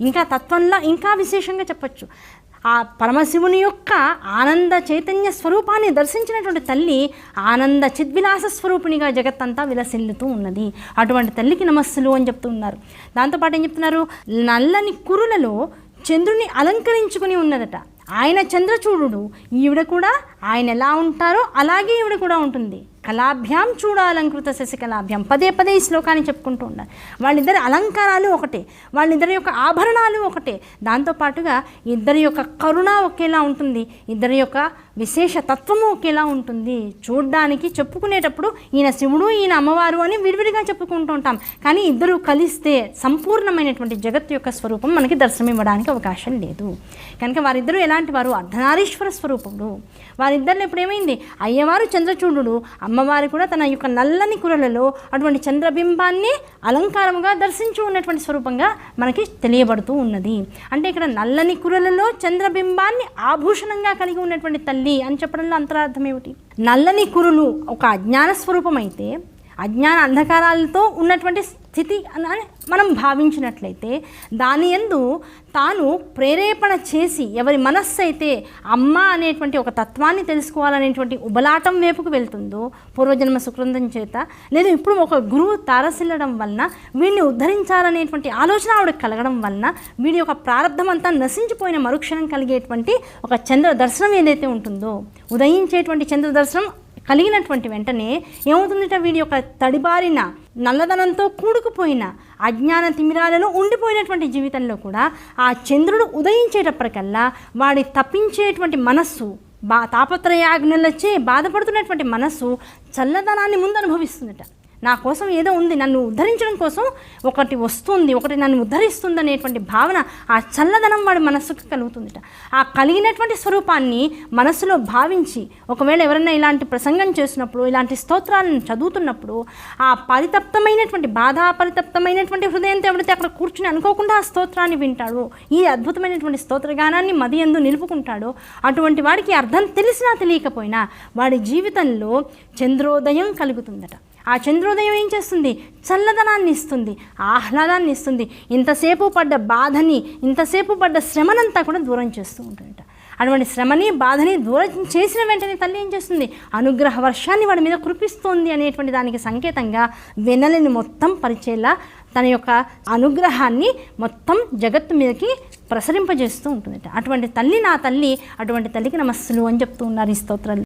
ఇంకా తత్వంలో ఇంకా విశేషంగా చెప్పచ్చు. ఆ పరమశివుని యొక్క ఆనంద చైతన్య స్వరూపాన్ని దర్శించినటువంటి తల్లి ఆనంద చిద్విలాస స్వరూపిణిగా జగత్తంతా విలసిల్లుతూ ఉన్నది. అటువంటి తల్లికి నమస్సులు అని చెప్తున్నారు. దాంతోపాటు ఏం చెప్తున్నారు? నల్లని కురులలో చంద్రుని అలంకరించుకుని ఉన్నదట. ఆయన చంద్రచూడుడు. ఈవిడ కూడా ఆయన ఎలా ఉంటారో అలాగే ఈవిడ కూడా ఉంటుంది. కళాభ్యాం చూడాలంకృత శశికళాభ్యాం. పదే పదే ఈ శ్లోకాన్ని చెప్పుకుంటూ ఉండాలి. వాళ్ళిద్దరి అలంకారాలు ఒకటే వాళ్ళిద్దరి యొక్క ఆభరణాలు ఒకటే. దాంతోపాటుగా ఇద్దరి యొక్క కరుణ ఒకేలా ఉంటుంది ఇద్దరి యొక్క విశేష తత్వము ఒకేలా ఉంటుంది. చూడ్డానికి చెప్పుకునేటప్పుడు ఈయన శివుడు ఈయన అమ్మవారు అని విడివిడిగా చెప్పుకుంటూ ఉంటాం. కానీ ఇద్దరు కలిస్తే సంపూర్ణమైనటువంటి జగత్తు యొక్క స్వరూపం మనకి దర్శనం ఇవ్వడానికి అవకాశం లేదు. కనుక వారిద్దరూ ఎలాంటి వారు? అర్ధనారీశ్వర స్వరూపుడు వారిద్దరిలో ఇప్పుడు అయ్యవారు చంద్రచూడు అమ్మవారు కూడా తన యొక్క నల్లని కురలలో అటువంటి చంద్రబింబాన్ని అలంకారముగా దర్శించి ఉన్నటువంటి స్వరూపంగా మనకి తెలియబడుతూ ఉన్నది. అంటే ఇక్కడ నల్లని కురలలో చంద్రబింబాన్ని ఆభూషణంగా కలిగి ఉన్నటువంటి తల్లి అని చెప్పడంలో అంతరార్థం ఏమిటి? నల్లని కురులు ఒక అజ్ఞాన స్వరూపం అయితే అజ్ఞాన అంధకారాలతో ఉన్నటువంటి స్థితి అని మనం భావించినట్లయితే దాని ఎందు తాను ప్రేరేపణ చేసి ఎవరి మనస్సు అయితే అమ్మ అనేటువంటి ఒక తత్వాన్ని తెలుసుకోవాలనేటువంటి ఉబలాటం వైపుకు వెళ్తుందో పూర్వజన్మ సుకృందం చేత లేదా ఇప్పుడు ఒక గురువు తారసిల్లడం వలన వీడిని ఉద్ధరించాలనేటువంటి ఆలోచన ఆవిడకి కలగడం వలన వీడి యొక్క ప్రారంధం అంతా నశించిపోయిన మరుక్షణం కలిగేటువంటి ఒక చంద్ర దర్శనం ఏదైతే ఉంటుందో ఉదయించేటువంటి చంద్ర దర్శనం కలిగినటువంటి వెంటనే ఏమవుతుందిట వీడి యొక్క తడిబారిన నల్లదనంతో కూడుకుపోయిన అజ్ఞాన తిమిరాలలో ఉండిపోయినటువంటి జీవితంలో కూడా ఆ చంద్రుడు ఉదయించేటప్పటికల్లా వాడి తప్పించేటువంటి మనస్సు బా తాపత్రయాగ్నులచే బాధపడుతున్నటువంటి మనస్సు చల్లదనాన్ని ముందు అనుభవిస్తుందట నా కోసం ఏదో ఉంది నన్ను ఉద్ధరించడం కోసం ఒకటి వస్తుంది ఒకటి నన్ను ఉద్ధరిస్తుంది అనేటువంటి భావన ఆ చల్లదనం వాడి మనస్సుకు కలుగుతుందిట. ఆ కలిగినటువంటి స్వరూపాన్ని మనస్సులో భావించి ఒకవేళ ఎవరైనా ఇలాంటి ప్రసంగం చేసినప్పుడు ఇలాంటి స్తోత్రాలను చదువుతున్నప్పుడు ఆ పరితప్తమైనటువంటి బాధా పరితప్తమైనటువంటి హృదయంతో ఎవరైతే అక్కడ కూర్చుని అనుకోకుండా ఆ స్తోత్రాన్ని వింటాడో ఈ అద్భుతమైనటువంటి స్తోత్రగానాన్ని మది ఎందు నిలుపుకుంటాడో అటువంటి వాడికి అర్థం తెలిసినా తెలియకపోయినా వాడి జీవితంలో చంద్రోదయం కలుగుతుందట. ఆ చంద్రోదయం ఏం చేస్తుంది? చల్లదనాన్ని ఇస్తుంది ఆహ్లాదాన్ని ఇస్తుంది. ఇంతసేపు పడ్డ బాధని ఇంతసేపు పడ్డ శ్రమనంతా కూడా దూరం చేస్తూ ఉంటుందట. అటువంటి శ్రమని బాధని దూరం చేసిన వెంటనే తల్లి ఏం చేస్తుంది? అనుగ్రహ వర్షాన్ని వాడి మీద కురిపిస్తోంది అనేటువంటి దానికి సంకేతంగా వెన్నెలని మొత్తం పరిచేలా తన యొక్క అనుగ్రహాన్ని మొత్తం జగత్తు మీదకి ప్రసరింపజేస్తూ ఉంటుందట. అటువంటి తల్లి నా తల్లి అటువంటి తల్లికి నమస్సులు అని చెప్తూ ఉన్నారు ఈ స్తోత్రాలు.